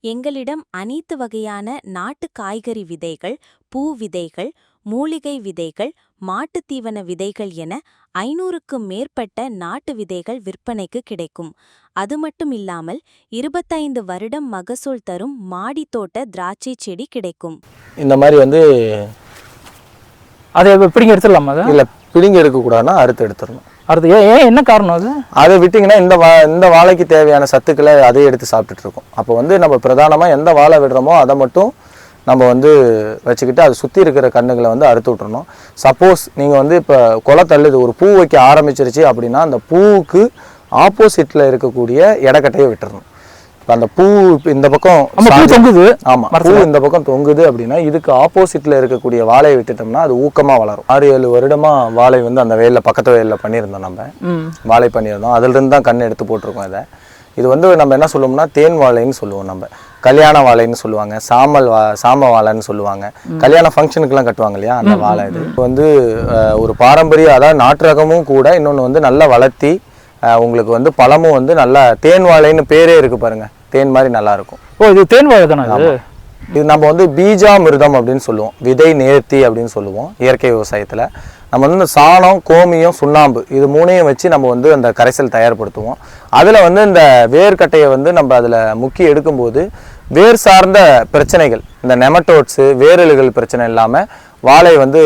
எங்களிடம் அனைத்து வகையான நாட்டு காய்கறி விதைகள் பூ விதைகள் மூலிகை விதைகள் மாட்டுத் தீவன விதைகள் என ஐநூறுக்கும் மேற்பட்ட நாட்டு விதைகள் விற்பனைக்கு கிடைக்கும். அது மட்டும் இல்லாமல் இருபத்தைந்து வருடம் மகசூல் தரும் மாடித் தோட்ட திராட்சை செடி கிடைக்கும். இந்த மாதிரி வந்து அதை எப்படிங்க எடுத்துடலாமா இல்லை பிடுங்கி எடுக்கக்கூடாதுன்னா அறுத்து எடுத்துடணும். அடுத்து ஏன் ஏன் என்ன காரணம் அது? அதை விட்டிங்கன்னா இந்த வா இந்த வாழைக்கு தேவையான சத்துக்களை அதே எடுத்து சாப்பிட்டுட்டு இருக்கோம். அப்போ வந்து நம்ம பிரதானமாக எந்த வாழை விடுறோமோ அதை மட்டும் நம்ம வந்து வச்சுக்கிட்டு அதை சுற்றி இருக்கிற கண்ணுகளை வந்து அறுத்து விட்டுறணும். சப்போஸ் நீங்கள் வந்து இப்போ கொலை தள்ளுது ஒரு பூ வைக்க ஆரம்பிச்சிருச்சு அப்படின்னா அந்த பூவுக்கு ஆப்போசிட்டில் இருக்கக்கூடிய இடக்கட்டையை விட்டுறணும். அந்த பூ இந்த பக்கம் தொங்குது. ஆமா பூ இந்த பக்கம் தொங்குது அப்படின்னா இதுக்கு ஆப்போசிட்ல இருக்கக்கூடிய வாழையை விட்டுட்டோம்னா அது ஊக்கமா வளரும். ஆறு ஏழு வருடமா வாழை வந்து அந்த வயல்ல பக்கத்து வயல்ல பண்ணியிருந்தோம் நம்ம. வாழை பண்ணியிருந்தோம். அதுல இருந்து தான் கண் எடுத்து போட்டிருக்கோம் இதை. இது வந்து நம்ம என்ன சொல்லுவோம்னா தேன் வாழைன்னு சொல்லுவோம் நம்ம. கல்யாண வாழைன்னு சொல்லுவாங்க. சாமல் வா சாம வாழைன்னு சொல்லுவாங்க. கல்யாண ஃபங்க்ஷனுக்குலாம் கட்டுவாங்க இல்லையா அந்த வாழை இது. வந்து ஒரு பாரம்பரிய அதாவது நாட்டு ரகமும் கூட இன்னொன்று வந்து நல்லா வளர்த்தி உங்களுக்கு வந்து பழமும் வந்து நல்லா தேன் வாழைன்னு பேரே இருக்கு பாருங்க. தேன் மாதிரி நல்லா இருக்கும். ஓ இது தேன் வாழை தானே அது இது நம்ம வந்து பீஜாமிர்தம் அப்படின்னு சொல்லுவோம். விதை நேர்த்தி அப்படின்னு சொல்லுவோம் இயற்கை விவசாயத்தில். நம்ம வந்து சாணம் கோமியம் சுண்ணாம்பு இது மூணையும் வச்சு நம்ம வந்து அந்த கரைசல் தயார்படுத்துவோம். அதில் வந்து இந்த வேர்க்கட்டையை வந்து நம்ம அதில் முக்கி எடுக்கும்போது வேர் சார்ந்த பிரச்சனைகள் இந்த நெமட்டோட்ஸு வேரலுகள் பிரச்சனை இல்லாமல் வாழை வந்து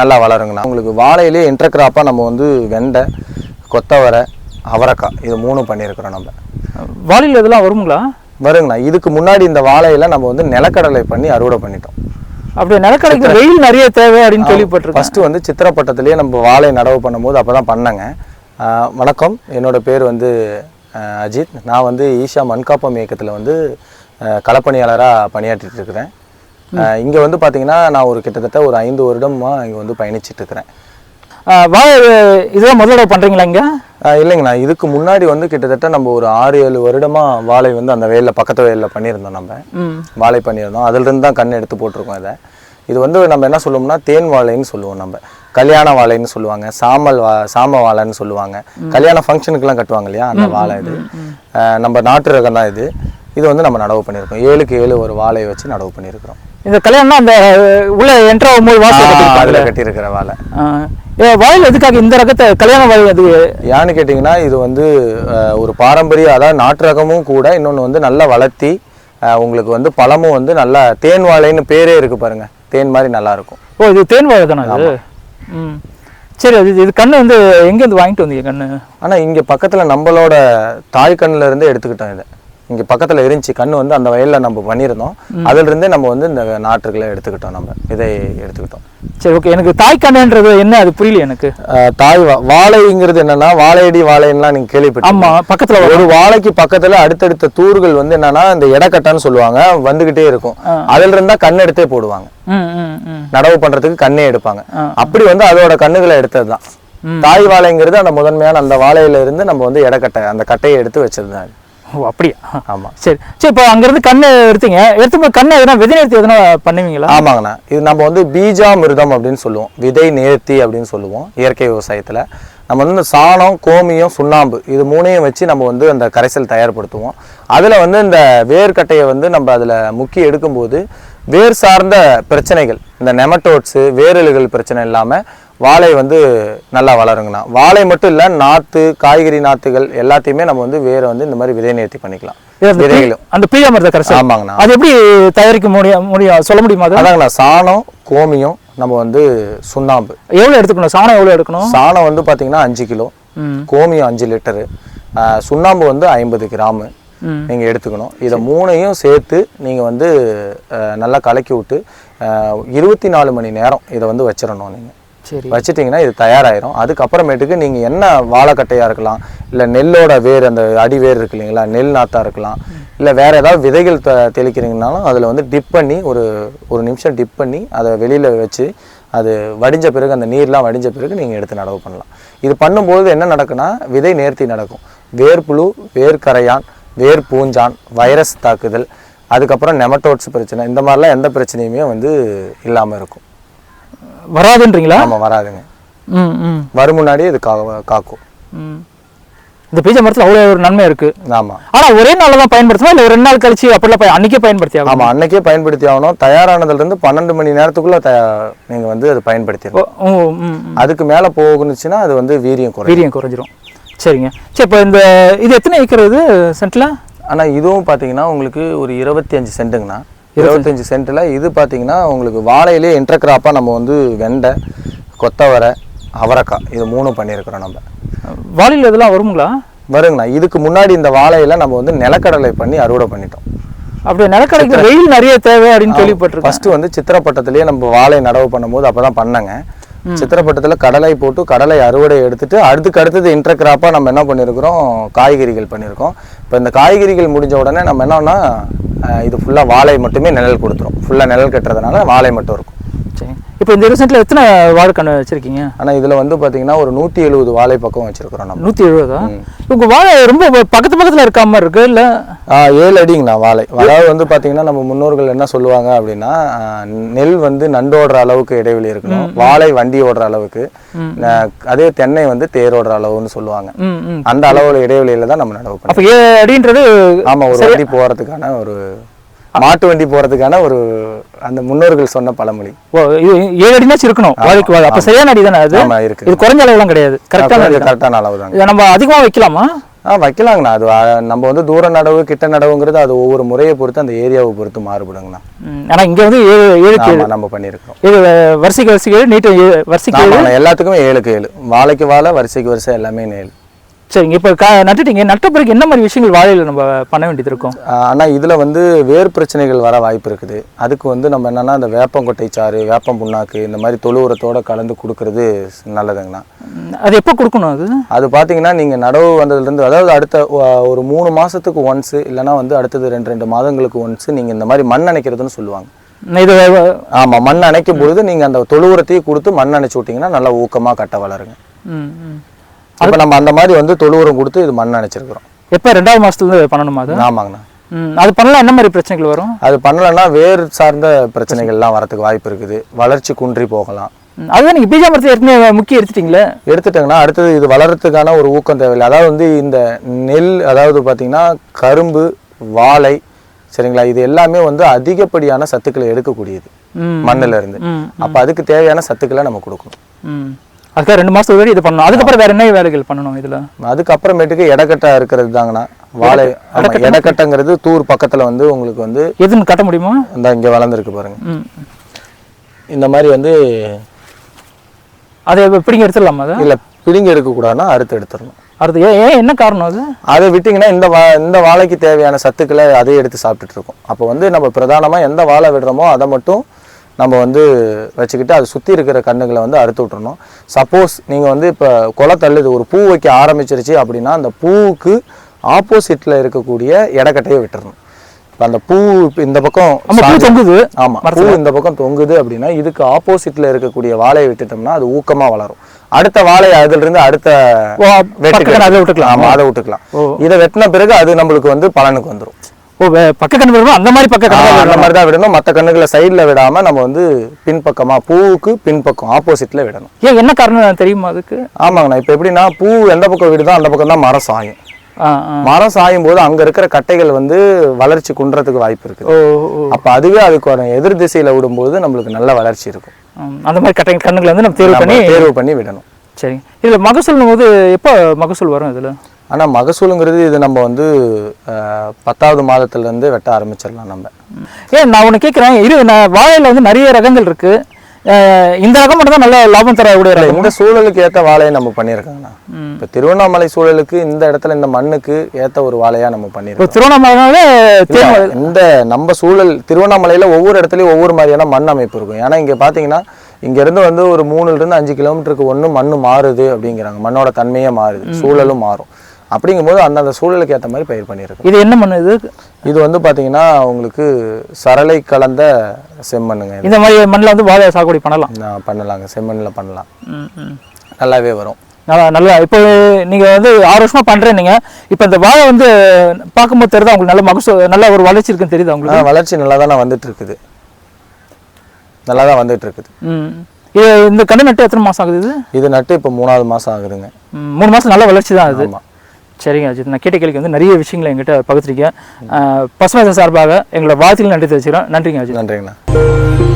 நல்லா வளருங்கண்ணா. உங்களுக்கு வாழையிலே இன்டர்கிராப்பாக நம்ம வந்து வெண்டை கொத்தவரை அவரைக்காய். இது மூணும் பண்ணியிருக்கிறோம் நம்ம. வாழையில் இதெல்லாம் வருங்களா? வருங்கண்ணா. இதுக்கு முன்னாடி இந்த வாழையில நம்ம வந்து நிலக்கடலை பண்ணி அறுவடை பண்ணிட்டோம். அப்படியே நிலக்கடைக்கு வெயில் நிறைய தேவை அப்படின்னு கேள்விப்பட்டிருக்கேன். ஃபர்ஸ்ட் வந்து சித்திரப்பட்டத்திலேயே நம்ம வாழை நடவு பண்ணும்போது அப்போ தான் பண்ணேங்க வணக்கம். என்னோட பேர் வந்து அஜித். நான் வந்து ஈஷா மண்காப்பம் இயக்கத்தில் வந்து களப்பணியாளராக பணியாற்றிட்டு இருக்கிறேன். இங்கே வந்து பார்த்தீங்கன்னா நான் ஒரு கிட்டத்தட்ட ஒரு ஐந்து வருடமாக இங்கே வந்து பயணிச்சிட்டு இருக்கிறேன். வாழை இதெல்லாம் முதல்ல பண்றீங்களா இங்க? இல்லைங்கண்ணா இதுக்கு முன்னாடி வந்து கிட்டத்தட்ட நம்ம ஒரு ஆறு ஏழு வருடமாக வாழை வந்து அந்த வயலில் பக்கத்து வயலில் பண்ணியிருந்தோம் நம்ம. வாழை பண்ணியிருந்தோம். அதிலிருந்து தான் கண் எடுத்து போட்டிருக்கோம் இதை. இது வந்து நம்ம என்ன சொல்லுவோம்னா தேன் வாழைன்னு சொல்லுவோம் நம்ம. கல்யாண வாழைன்னு சொல்லுவாங்க. சாமல் வா சாம வாழைன்னு சொல்லுவாங்க. கல்யாண ஃபங்க்ஷனுக்குலாம் கட்டுவாங்க இல்லையா அந்த வாழை இது. நம்ம நாட்டு ரகம் தான் இது. இது வந்து நம்ம நடவு பண்ணியிருக்கோம். ஏழுக்கு ஏழு ஒரு வாழையை வச்சு நடவு பண்ணியிருக்கிறோம். இந்த கல்யாணம்னா அந்த உள்ள என்ட்ரு வாசல் கட்டிருப்பாங்கல்ல? அதில் கட்டியிருக்கிற வாழை. வாழையில் எதுக்காக இந்த ரகத்தை கல்யாண வாழை அது ஏன்னு கேட்டிங்கன்னா இது வந்து ஒரு பாரம்பரிய அதாவது நாட்டு ரகமும் கூட இன்னொன்று வந்து நல்லா வளர்த்தி உங்களுக்கு வந்து பழமும் வந்து நல்லா தேன் வாழைன்னு பேரே இருக்கு பாருங்க. தேன் மாதிரி நல்லா இருக்கும். ஓ இது தேன் வாழை தானே அது சரி அது இது கண்ணு வந்து எங்கேருந்து வாங்கிட்டு வந்தீங்க கண்ணு? ஆனால் இங்கே பக்கத்தில் நம்மளோட தாய் கண்ணுல இருந்தே எடுத்துக்கிட்டோம் இதை. இங்கே பக்கத்தில் இருந்துச்சு கண்ணு வந்து அந்த வயலில் நம்ம பண்ணியிருந்தோம். அதிலிருந்தே நம்ம வந்து இந்த நாற்றுகளை எடுத்துக்கிட்டோம் நம்ம. இதை எடுத்துக்கிட்டோம். சரி ஓகே எனக்கு தாய் கண்ணுன்றது என்ன? அது புரியல எனக்கு. தாய் வாழைங்கிறது என்னன்னா வாழையடி வாழைன்னுலாம் நீங்கள் கேள்விப்பட்டீங்க ஆமா பக்கத்துல. ஒரு வாழைக்கு பக்கத்துல அடுத்தடுத்த தூர்கள் வந்து என்னன்னா இந்த இடக்கட்டான்னு சொல்லுவாங்க வந்துகிட்டே இருக்கும். அதுல இருந்தா கண் எடுத்தே போடுவாங்க. நடவு பண்றதுக்கு கண்ணே எடுப்பாங்க. அப்படி வந்து அதோட கண்ணுகளை எடுத்ததுதான். தாய் வாழைங்கிறது அந்த முதன்மையான அந்த வாழையில இருந்து நம்ம வந்து இடக்கட்டை அந்த கட்டையை எடுத்து இது. ஓ அப்படியா? ஆமா. சரி. சரி இப்போ அங்கேருந்து கண்ணை எடுத்தீங்க. எடுத்தும்போது கண்ணை எதனா விதை நிறுத்தி எதனா பண்ணுவீங்களா? ஆமாங்கண்ணா. இது நம்ம வந்து பீஜாமிர்தம் அப்படின்னு சொல்லுவோம். விதை நேர்த்தி அப்படின்னு சொல்லுவோம் இயற்கை விவசாயத்துல. நம்ம வந்து இந்த சாணம் கோமியம் சுண்ணாம்பு இது மூணையும் வச்சு நம்ம வந்து அந்த கரைசல் தயார்படுத்துவோம். அதுல வந்து இந்த வேர்க்கட்டையை வந்து நம்ம அதுல முக்கி எடுக்கும்போது வேர் சார்ந்த பிரச்சனைகள் இந்த நெமட்டோட்ஸு வேரலுகள் பிரச்சனை இல்லாம வாழை வந்து நல்லா வளருங்கண்ணா. வாழை மட்டும் இல்ல நாத்து காய்கறி நாத்துகள் எல்லாத்தையுமே நம்ம வந்து வேரை வந்து இந்த மாதிரி விதை நேர்த்தி பண்ணிக்கலாம். அந்த விதைகளும். அந்த பிஎம்ஆர் கரைசல். ஆமாங்கண்ணா. அது எப்படி தயாரிக்க முடியும்? முடியும் சொல்ல முடியுமா அது? அதாங்கண்ணா சாணம் கோமியம் நம்ம வந்து சுண்ணாம்பு. எவ்வளோ எடுத்துக்கணும்? சாணம் எவ்வளோ எடுக்கணும்? சாணம் வந்து பார்த்தீங்கன்னா அஞ்சு கிலோ. கோமியம் அஞ்சு லிட்டரு. சுண்ணாம்பு வந்து ஐம்பது கிராமு. நீங்கள் எடுத்துக்கணும். இதை மூணையும் சேர்த்து நீங்கள் வந்து நல்லா கலக்கி விட்டு இருபத்தி நாலு மணி நேரம் இதை வந்து வச்சிடணும் நீங்கள் வச்சிட்டிங்கன்னா இது தயாராயிரும். அதுக்கப்புறமேட்டுக்கு நீங்கள் என்ன வாழைக்கட்டையாக இருக்கலாம் இல்லை நெல்லோட வேர் அந்த அடி வேர் இருக்கு இல்லைங்களா நெல் நாத்தா இருக்கலாம் இல்லை வேற ஏதாவது விதைகள் த தெளிக்கிறீங்கனாலும் அதில் வந்து டிப் பண்ணி ஒரு ஒரு நிமிஷம் டிப் பண்ணி அதை வெளியில் வச்சு அது வடிஞ்ச பிறகு அந்த நீர்லாம் வடிஞ்ச பிறகு நீங்கள் எடுத்து நடவு பண்ணலாம். இது பண்ணும்போது என்ன நடக்குன்னா விதை நேர்த்தி நடக்கும். வேர்ப்புழு வேர்க்கரையான் வேர் பூஞ்சான் வைரஸ் தாக்குதல் அதுக்கப்புறம் நெமட்டோட்ஸ் பிரச்சனை இந்த மாதிரிலாம் எந்த பிரச்சனையுமே வந்து இல்லாமல் இருக்கும். வராதுன்றீங்களா? ஆமாம் வராதுங்க. ம் ம். வரும் முன்னாடியே இது கா காக்கும். ம். இந்த பீஜ மரத்துல அவ்வளவு ஒரு நன்மை இருக்கு. ஆமா. ஆனா ஒரே நாள்ல தான் பயன்படுத்தணும் இல்ல ரெண்டு நாள் கழிச்சு அப்படிலாம் அன்னைக்கே பயன்படுத்தி ஆகணும்? ஆமா அன்னைக்கே பயன்படுத்தி ஆகணும். தயாரானதுல இருந்து பன்னெண்டு மணி நேரத்துக்குள்ள த நீங்க வந்து அதை ம். அதுக்கு மேல போகுனுச்சுன்னா அது வந்து வீரியம் குறையும். வீரியம் குறைஞ்சிரும். சரிங்க. சரி இப்போ இந்த இது எத்தனை ஏக்கர் இது சென்ட்ல? ஆனா இதுவும் பாத்தீங்கன்னா உங்களுக்கு ஒரு இருபத்தி அஞ்சு சென்ட்டுங்கண்ணா. இருபத்தஞ்சு சென்ட்டில் இது பாத்தீங்கன்னா உங்களுக்கு வாழையிலே இன்டர்கிராப்பாக நம்ம வந்து வெண்டை கொத்தவரை அவரைக்காய் இது மூணும் பண்ணியிருக்கிறோம் நம்ம. வாளியில் இதெல்லாம் வருங்களா? வருங்கண்ணா. இதுக்கு முன்னாடி இந்த வாழையில நம்ம வந்து நிலக்கடலை பண்ணி அறுவடை பண்ணிட்டோம். அப்படி நிலக்கடைக்கு வெயில் நிறைய தேவை அப்படின்னு கேள்விப்பட்டிருக்கேன். ஃபர்ஸ்ட் வந்து சித்திரப்பட்டத்திலேயே நம்ம வாழை நடவு பண்ணும்போது அப்பதான் பண்ணாங்க. சித்திரப்பட்டத்துல கடலை போட்டு கடலை அறுவடை எடுத்துட்டு அடுத்துக்கு அடுத்தது இன்டர்கிராப்பாக நம்ம என்ன பண்ணியிருக்கிறோம்? காய்கறிகள் பண்ணியிருக்கோம். இப்போ இந்த காய்கறிகள் முடிஞ்ச உடனே நம்ம என்னன்னா இது ஃபுல்லாக வாழை மட்டுமே நிழல் கொடுத்துரும். ஃபுல்லாக நிழல் கட்டுறதுனால வாழை மட்டும் இருக்கும். இப்போ இந்த சென்ட்ல எத்தனை வாழைக்கண்ணு வச்சிருக்கீங்க? ஆனா இதுல வந்து பாத்தீங்கன்னா ஒரு நூற்றி எழுபது வாழை பக்கம் வச்சிருக்கிறோம் நம்ம. நூற்றி எழுபதா? உங்க வாழை ரொம்ப பக்கத்து பக்கத்துல இருக்க மாதிரி இருக்கு இல்ல? ஏழு அடிங்கண்ணா வாழை? அதாவது வந்து பாத்தீங்கன்னா நம்ம முன்னோர்கள் என்ன சொல்லுவாங்க அப்படின்னா நெல் வந்து நண்டு ஓடுற அளவுக்கு இடைவெளி இருக்கணும். வாழை வண்டி ஓடுற அளவுக்கு. அதே தென்னை வந்து தேர் ஓடுற அளவுன்னு சொல்லுவாங்க. அந்த அளவுல இடைவெளியில தான் நம்ம நடவு அப்போ ஏ அடின்றது ஆமா ஒரு வண்டி போறதுக்கான ஒரு மாட்டு வண்டி போறதுக்கான ஒரு அந்த முன்னோர்கள் சொன்ன பழமொழி. ஓ இது ஏழு அடினாச்சும் இருக்கணும் வாழைக்கு வாழை அப்போ சரியான அடி தானே அது? இருக்கு. இது குறைஞ்ச அளவுலாம் கிடையாது. கரெக்டான தான். கரெக்டான அளவு தாங்க இதை நம்ம அதிகமாக வைக்கலாமா? ஆ வைக்கலாங்கண்ணா. அது நம்ம வந்து தூர நடவு கிட்ட நடவுங்கிறது அது ஒவ்வொரு முறையை பொறுத்து அந்த ஏரியாவை பொறுத்து மாறுபடுங்கண்ணா. ஆனா இங்க வந்து ஏழு ஏழுக்கு ஆமா நம்ம பண்ணியிருக்கோம் ஏழு வரிசைக்கு வரிசைக்கு ஏழு நீட்டு ஏழு வரிசைக்கு ஏழு. எல்லாத்துக்குமே ஏழுக்கு ஏழு. வாழைக்கு வாழை வரிசைக்கு வரிசை எல்லாமே ஏழு. சரிங்க இப்போ க நட்டுட்டீங்க. நட்ட பிறகு என்ன மாதிரி விஷயங்கள் வாழையில நம்ம பண்ண வேண்டியது இருக்கும்? ஆனால் இதில் வந்து வேர் பிரச்சனைகள் வர வாய்ப்பு இருக்குது. அதுக்கு வந்து நம்ம என்னன்னா அந்த வேப்பங்கொட்டை சாறு வேப்பம் புண்ணாக்கு இந்த மாதிரி தொழு உரத்தோட கலந்து கொடுக்கறது நல்லதுங்கண்ணா. அது எப்போ கொடுக்கணும் அது? அது பார்த்தீங்கன்னா நீங்கள் நடவு வந்ததுலேருந்து அதாவது அடுத்த ஒரு மூணு மாதத்துக்கு ஒன்ஸு இல்லைன்னா வந்து அடுத்தது ரெண்டு ரெண்டு மாதங்களுக்கு ஒன்ஸு நீங்கள் இந்த மாதிரி மண் அணைக்கிறதுன்னு சொல்லுவாங்க. இது ஆமாம் மண் அணைக்கும் பொழுது நீங்கள் அந்த தொழு உரத்தையும் கொடுத்து மண் அணைச்சி விட்டிங்கன்னா நல்லா ஊக்கமாக கட்ட வளருங்க. ம் ம். இப்போ நம்ம அந்த மாதிரி வந்து தொழு உரம் கொடுத்து இது மண் அணைச்சிருக்கிறோம். எப்போ? ரெண்டாவது மாசத்துலேருந்து பண்ணணுமா அது? ஆமாங்கண்ணா. அது பண்ணலாம். என்ன மாதிரி பிரச்சனைகள் வரும்? அது பண்ணலைன்னா வேர் சார்ந்த பிரச்சனைகள்லாம் வரதுக்கு வாய்ப்பு இருக்குது. வளர்ச்சி குன்றி போகலாம். அதுதான் நீங்கள் பீஜா மரத்தை ஏற்கனவே முக்கிய எடுத்துட்டீங்களே? எடுத்துட்டோங்கன்னா அடுத்தது இது வளர்றதுக்கான ஒரு ஊக்கம் தேவையில்லை. அதாவது வந்து இந்த நெல் அதாவது பார்த்தீங்கன்னா கரும்பு வாழை சரிங்களா? இது எல்லாமே வந்து அதிகப்படியான சத்துக்களை எடுக்கக்கூடியது மண்ணுல இருந்து. அப்போ அதுக்கு தேவையான சத்துக்களை நம்ம கொடுக்கணும். அதுக்காக ரெண்டு மாதத்துக்கு வரைக்கும் இது பண்ணணும். அதுக்கப்புறம் வேற என்ன வேலைகள் பண்ணணும் இதில்? அதுக்கப்புறமேட்டுக்கு எடக்கட்டா இருக்கிறது தாங்கண்ணா. வாழை ஆமா, எடக்கட்டைங்கிறது தூர் பக்கத்துல வந்து உங்களுக்கு வந்து எதுன்னு கட்ட முடியுமா? இந்த இங்க வளர்ந்துருக்கு பாருங்க. இந்த மாதிரி வந்து அதை பிடிங்க எடுத்துடலாமா அதை? இல்ல பிடுங்கி எடுக்கக்கூடாதுன்னா அறுத்து எடுத்துடணும். அடுத்து ஏன் ஏன் என்ன காரணம் அது? அதை விட்டிங்கன்னா இந்த வா இந்த வாழைக்கு தேவையான சத்துக்களை அதே எடுத்து சாப்பிட்டுட்டு இருக்கோம். அப்போ வந்து நம்ம பிரதானமாக எந்த வாழை விடுறோமோ அதை மட்டும் நம்ம வந்து வச்சுக்கிட்டு அது சுற்றி இருக்கிற கண்ணுகளை வந்து அறுத்து விட்டுறணும். சப்போஸ் நீங்கள் வந்து இப்போ கொலை தள்ளுது ஒரு பூ வைக்க ஆரம்பிச்சிருச்சு அப்படின்னா அந்த பூவுக்கு ஆப்போசிட்டில் இருக்கக்கூடிய இடக்கட்டையை விட்டுறணும். இப்போ அந்த பூ இப்ப இந்த பக்கம் தொங்குது. ஆமா பூ இந்த பக்கம் தொங்குது அப்படின்னா இதுக்கு ஆப்போசிட்ல இருக்கக்கூடிய வாழையை விட்டுட்டோம்னா அது ஊக்கமா வளரும். அடுத்த வாழை அதுல இருந்து அடுத்த ஓ, வெட்டுக்கு பக்கத்துல அதை விட்டுக்கலாம். ஆமா அதை விட்டுக்கலாம். இதை வெட்டின பிறகு அது நம்மளுக்கு வந்து பலனுக்கு வந்துரும். ஓ வே- பக்க கண்ணு வருமா அந்த மாதிரி பக்க கண்ணு அந்த மாதிரி தான் விடணும். மற்ற கண்ணுகளை சைடுல விடாம நம்ம வந்து பின்பக்கமா பூவுக்கு பின்பக்கம் ஆப்போசிட்ல விடணும். ஏன் என்ன காரணம் தெரியுமா அதுக்கு? ஆமாங்கண்ணா இப்போ எப்படின்னா பூ எந்த பக்கம் விடுதோ அந்த பக்கம் தான் மரம் சாயும். மரம் சாயும் போது அங்க இருக்கிற கட்டைகள் வந்து வளர்ச்சி குன்றதுக்கு வாய்ப்பு ஓ அப்ப அதுவே அதுக்கான எதிர் திசையில விடும்போது நம்மளுக்கு நல்ல வளர்ச்சி இருக்கும். அந்த மாதிரி கட்டை கண்ணுகளை வந்து நம்ம தேர்வு பண்ணி தேர்வு பண்ணி விடணும். சரி இதில் மகசூல்னும் போது எப்போ மகசூல் வரும் இதில்? ஆனா மகசூலுங்கிறது இது நம்ம வந்து பத்தாவது மாதத்துல இருந்து வெட்ட ஆரம்பிச்சிடலாம் நம்ம. ஏன் நான் ஒன்று கேட்குறேன் இரு நான் வாழையில் வந்து நிறைய ரகங்கள் இருக்கு. அஹ், இந்த ரகம் மட்டும் தான் நல்ல லாபம் தரக்கூடிய இந்த சூழலுக்கு ஏத்த வாழையை நம்ம பண்ணியிருக்கோங்கண்ணா. இப்ப திருவண்ணாமலை சூழலுக்கு இந்த இடத்துல இந்த மண்ணுக்கு ஏத்த ஒரு வாழையா நம்ம பண்ணியிருக்கோம். திருவண்ணாமலை தேன் இல்ல, இந்த நம்ம சூழல் திருவண்ணாமலையில ஒவ்வொரு இடத்துலயும் ஒவ்வொரு மாதிரியான மண் அமைப்பு இருக்கும். ஏன்னா இங்க பாத்தீங்கன்னா இங்க இருந்து வந்து ஒரு மூணுல இருந்து அஞ்சு கிலோமீட்டருக்கு ஒண்ணு மண்ணு மாறுது அப்படிங்கிறாங்க. மண்ணோட தன்மையே மாறுது. சூழலும் மாறும். அப்படிங்கும்போது அந்தந்த சூழலுக்கு ஏத்த மாதிரி பயிர் பண்ணியிருக்கோம் இது என்ன மண் இது? இது வந்து பாத்தீங்கன்னா உங்களுக்கு சரளை கலந்த செம்மண்ணுங்க. இந்த மாதிரி மண்ணில் வந்து வாழை சாகுபடி பண்ணலாம். பண்ணலாங்க. செம்மண்ணில் பண்ணலாம். நல்லாவே வரும். நல்லா நல்லா. இப்போ நீங்கள் வந்து ஆறு வருஷமா பண்ணுறேன்னீங்க இப்போ இந்த வாழை வந்து பார்க்கும்போது தெரியுதா உங்களுக்கு நல்ல மகசூல் நல்ல ஒரு வளர்ச்சி இருக்குன்னு தெரியுதா உங்களுக்கு? வளர்ச்சி நல்லா தானே வந்துட்டு இருக்குது நல்லா தான் வந்துட்டு இருக்குது இது இந்த கண்ணு நட்டு எத்தனை மாதம் ஆகுது இது? இது நட்டு இப்போ மூணாவது மாசம் ஆகுதுங்க. மூணு மாதம் நல்ல வளர்ச்சி தான் ஆமா. சரிங்க அஜித் நான் கேட்ட கேள்விக்கு வந்து நிறைய விஷயங்களை எங்கிட்ட பகிர்ந்துருக்கீங்க பசுமை சார்பாக எங்களோட வாழ்த்துக்கள் நன்றி தெரிவிச்சுக்கிறோம். நன்றிங்க அஜித். நன்றிங்கண்ணா.